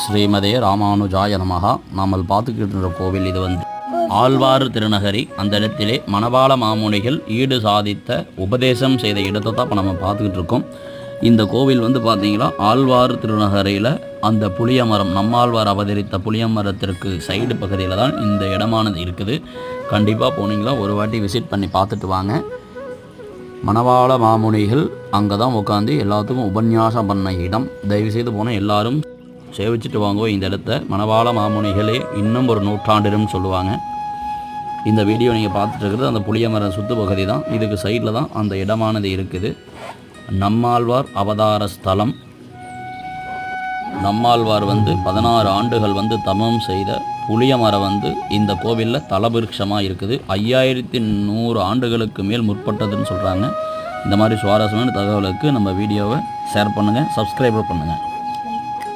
ஸ்ரீமதே ராமானுஜாய நமகா நாமல் பார்த்துக்கிட்டு இருக்கிற கோவில் இது வந்து ஆழ்வார் திருநகரி அந்த இடத்திலே மணவாள மாமுனிகள் ஈடு சாதித்த உபதேசம் செய்த இடத்தை தான் இப்போ நம்ம பார்த்துக்கிட்டு இருக்கோம் இந்த கோவில் வந்து பார்த்திங்கன்னா ஆழ்வார் திருநகரையில் அந்த புளிய மரம் நம்மாழ்வார் அவதரித்த புளிய மரத்திற்கு சைடு பகுதியில் தான் இந்த இடமானது இருக்குது. கண்டிப்பாக போனீங்களா ஒரு வாட்டி விசிட் பண்ணி பார்த்துட்டு வாங்க. மணவாள மாமுனிகள் அங்கே தான் உட்காந்து எல்லாத்துக்கும் உபன்யாசம் பண்ண இடம். தயவுசெய்து போனால் எல்லாரும் சேவிச்சுட்டு வாங்குவோம் இந்த இடத்த. மணவாள மாமுனிகளே இன்னும் ஒரு நூற்றாண்டிலும் சொல்லுவாங்க. இந்த வீடியோ நீங்கள் பார்த்துட்டு இருக்கிறது அந்த புளிய மரம் சுத்து பகுதி தான். இதுக்கு சைடில் தான் அந்த இடமானது இருக்குது. நம்மாழ்வார் அவதார ஸ்தலம். நம்மாழ்வார் வந்து பதினாறு ஆண்டுகள் வந்து தமம் செய்த புளிய மரம் வந்து இந்த கோவிலில் தலபிருட்சமாக இருக்குது. ஐயாயிரத்தி நூறு ஆண்டுகளுக்கு மேல் முற்பட்டதுன்னு சொல்கிறாங்க இந்த மாதிரி சுவாரஸ்யமான தகவலுக்கு நம்ம வீடியோவை ஷேர் பண்ணுங்கள் சப்ஸ்கிரைபர் பண்ணுங்கள்